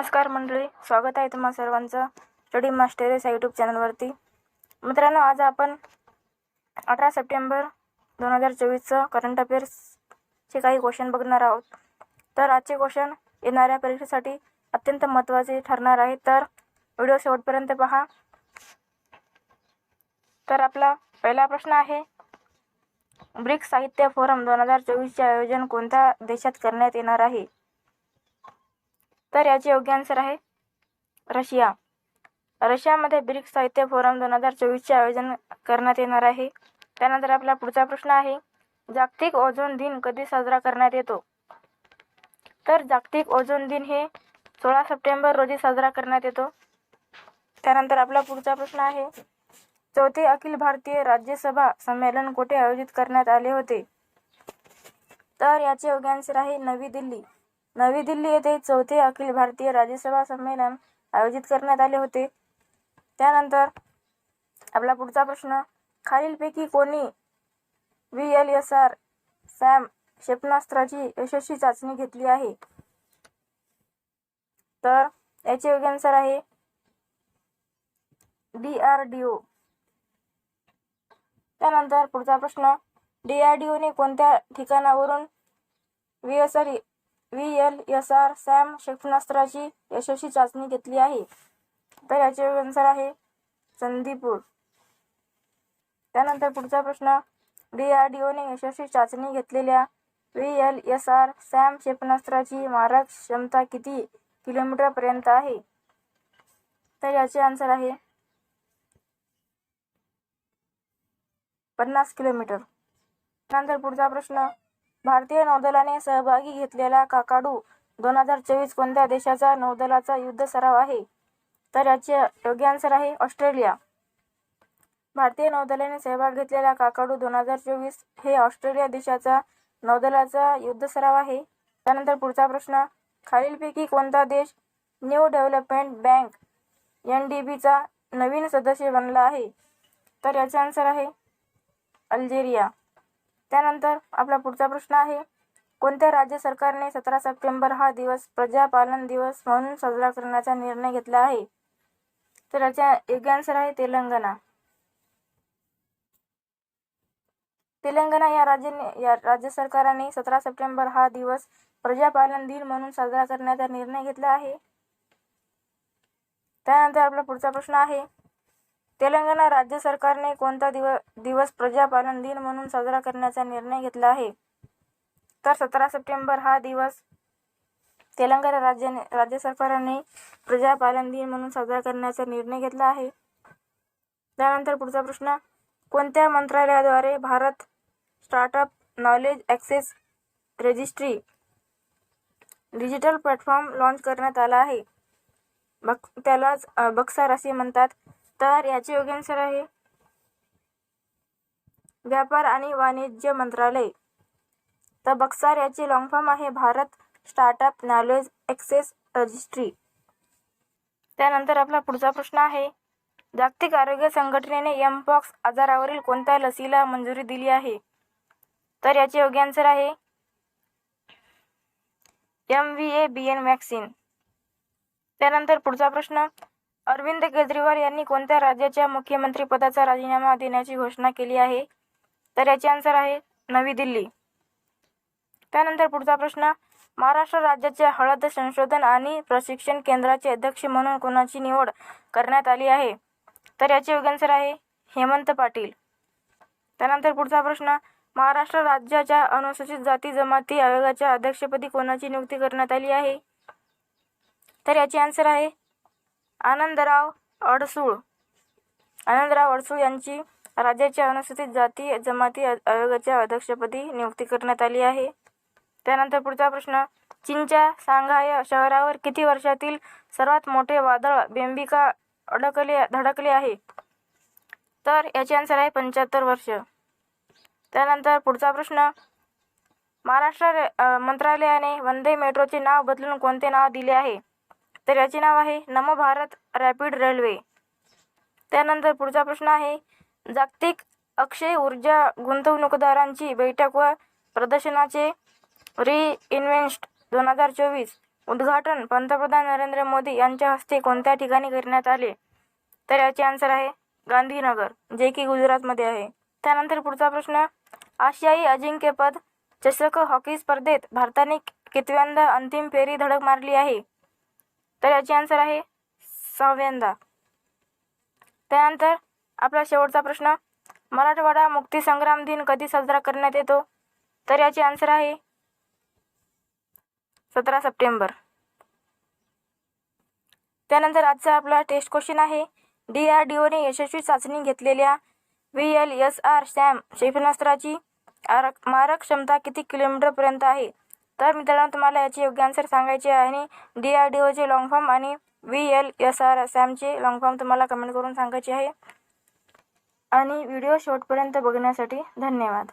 नमस्कार मंडळी स्वागत आहे तुम्हा सर्वांचं स्टडी मास्टर या यूट्यूब चॅनलवरती. मित्रांनो आज आपण अठरा सप्टेंबर दोन हजार चोवीसचं करंट अफेअर्सचे काही क्वेश्चन बघणार आहोत. तर आजचे क्वेश्चन येणाऱ्या परीक्षेसाठी अत्यंत महत्त्वाचे ठरणार आहे. तर व्हिडिओ शेवटपर्यंत पहा. तर आपला पहिला प्रश्न आहे ब्रिक्स साहित्य फोरम दोन हजार चोवीसचे आयोजन कोणत्या देशात करण्यात येणार आहे? तर याचे योग्य आन्सर आहे रशिया. रशियामध्ये ब्रिक्स साहित्य फोरम दोन हजार चोवीसचे आयोजन करण्यात येणार आहे. त्यानंतर आपला पुढचा प्रश्न आहे जागतिक ओझोन दिन कधी साजरा करण्यात येतो? तर जागतिक ओझोन दिन हे सोळा सप्टेंबर रोजी साजरा करण्यात येतो. त्यानंतर आपला पुढचा प्रश्न आहे चौथे अखिल भारतीय राज्यसभा संमेलन कुठे आयोजित करण्यात आले होते? तर याचे योग्य आन्सर आहे नवी दिल्ली. नवी दिल्ली येथे चौथे अखिल भारतीय राज्यसभा संमेलन आयोजित करण्यात आले होते. त्यानंतर आपला पुढचा प्रश्न खालीलपैकी कोणी V L S R SAM क्षेपणास्त्राची यशस्वी चाचणी घेतली आहे? तर याचे योग्य आन्सर आहे डी आर डी ओ. त्यानंतर पुढचा प्रश्न डी आर डी ओने कोणत्या ठिकाणावरून V S R V. L. S. R. SAM क्षेपणास्त्राची यशस्वी चाचणी घेतली आहे. तर याचे आन्सर आहे संदीपूर त्यानंतर पुढचा प्रश्न डी आर डी ओने यशस्वी चाचणी घेतलेल्या V. L. S. R. SAM क्षेपणास्त्राची मारक क्षमता किती किलोमीटरपर्यंत आहे? तर याचे आन्सर आहे पन्नास किलोमीटर. त्यानंतर पुढचा प्रश्न भारतीय नौदलाने सहभागी घेतलेला काकाडू दोन हजार चोवीस कोणत्या देशाचा नौदलाचा युद्ध सराव आहे? तर याचे योग्य आन्सर आहे ऑस्ट्रेलिया. भारतीय नौदलाने सहभाग घेतलेला काकाडू दोन हजार चोवीस हे ऑस्ट्रेलिया देशाचा नौदलाचा युद्ध सराव आहे. त्यानंतर पुढचा प्रश्न खालीलपैकी कोणता देश new development bank N D बीचा नवीन सदस्य बनला आहे? तर याचे आन्सर आहे अल्जेरिया. त्यानंतर आपला पुढचा प्रश्न आहे कोणत्या राज्य सरकारने सतरा सप्टेंबर हा दिवस प्रजापालन दिवस म्हणून साजरा करण्याचा निर्णय घेतला आहे? तर याचा योग्य आन्सर आहे तेलंगणा. तेलंगणा या राज्याने या राज्य सरकारने सतरा सप्टेंबर हा दिवस प्रजापालन दिन म्हणून साजरा करण्याचा निर्णय घेतला आहे. त्यानंतर आपला पुढचा प्रश्न आहे तेलंगणा राज्य सरकारने कोणता दिव दिवस प्रजापालन दिन म्हणून साजरा करण्याचा निर्णय घेतला आहे? तर सतरा सप्टेंबर हा दिवस तेलंगणा राज्याने राज्य सरकारने प्रजापालन दिन म्हणून साजरा करण्याचा निर्णय घेतला आहे. त्यानंतर पुढचा प्रश्न कोणत्या मंत्रालयाद्वारे Bharat startup knowledge access registry digital platform launch करण्यात आला आहे? बक् त्यालाच बक्सार असे म्हणतात. तर याचे योग्य आन्सर आहे. व्यापार आणि वाणिज्य मंत्रालय. तर बक्सार याची लॉंग फॉर्म आहे. Bharat startup knowledge access registry त्यानंतर आपला पुढचा प्रश्न आहे. जागतिक आरोग्य संघटनेने एमपॉक्स आजारावरील कोणत्या लसीला मंजुरी दिली आहे? तर याचे योग्य आन्सर आहे. M V A B N vaccine त्यानंतर पुढचा प्रश्न अरविंद केजरीवाल यांनी कोणत्या राज्याच्या मुख्यमंत्रीपदाचा राजीनामा देण्याची घोषणा केली आहे? तर याचे आन्सर आहे नवी दिल्ली. त्यानंतर पुढचा प्रश्न महाराष्ट्र राज्याच्या हळद संशोधन आणि प्रशिक्षण केंद्राचे अध्यक्ष म्हणून कोणाची निवड करण्यात आली आहे? तर याचे योग्य आन्सर आहे हेमंत पाटील. त्यानंतर पुढचा प्रश्न महाराष्ट्र राज्याच्या अनुसूचित जाती जमाती आयोगाच्या अध्यक्षपदी कोणाची नियुक्ती करण्यात आली आहे? तर याचे आन्सर आहे आनंदराव अडसूळ. आनंदराव अडसूळ यांची राज्याच्या अनुसूचित जाती जमाती आयोगाच्या अध्यक्षपदी नियुक्ती करण्यात आली आहे. त्यानंतर पुढचा प्रश्न चीनच्या सांघाय शहरावर किती वर्षातील सर्वात मोठे वादळ बेंबिका अडकले धडकले आहे? तर याचे आन्सर आहे पंच्याहत्तर वर्ष. त्यानंतर पुढचा प्रश्न महाराष्ट्र मंत्रालयाने वंदे मेट्रोचे नाव बदलून कोणते नाव दिले आहे? तर याचे नाव आहे नम भारत रॅपिड रेल्वे त्यानंतर पुढचा प्रश्न आहे जागतिक अक्षय ऊर्जा गुंतवणूकदारांची बैठक व प्रदर्शनाचे री इन्व्हेस्ट दोन हजार चोवीस उद्घाटन पंतप्रधान नरेंद्र मोदी यांच्या हस्ते कोणत्या ठिकाणी करण्यात आले? तर याचे आन्सर आहे गांधीनगर जे की गुजरातमध्ये आहे. त्यानंतर पुढचा प्रश्न आशियाई अजिंक्यपद चषक हॉकी स्पर्धेत भारताने कितव्यांदा अंतिम फेरी धडक मारली आहे? तर याचे आन्सर आहे सहाव्यांदा. त्यानंतर आपला शेवटचा प्रश्न मराठवाडा मुक्तीसंग्राम दिन कधी साजरा करण्यात येतो? तर याचे आन्सर आहे सतरा सप्टेंबर. त्यानंतर आजचा आपला टेस्ट क्वेश्चन आहे डी आर डी ओने यशस्वी चाचणी घेतलेल्या V L S R SAM क्षेपणास्त्राची आरक मारक क्षमता किती किलोमीटरपर्यंत आहे? तर मित्रांनो तुम्हाला याचे योग्य आन्सर सांगायचे आहे आणि डी आर डी ओचे लॉंग फॉर्म आणि व्ही एल एस आर सॅमचे लॉंग फॉर्म तुम्हाला कमेंट करून सांगायचे आहे. आणि व्हिडिओ शेवटपर्यंत बघण्यासाठी धन्यवाद.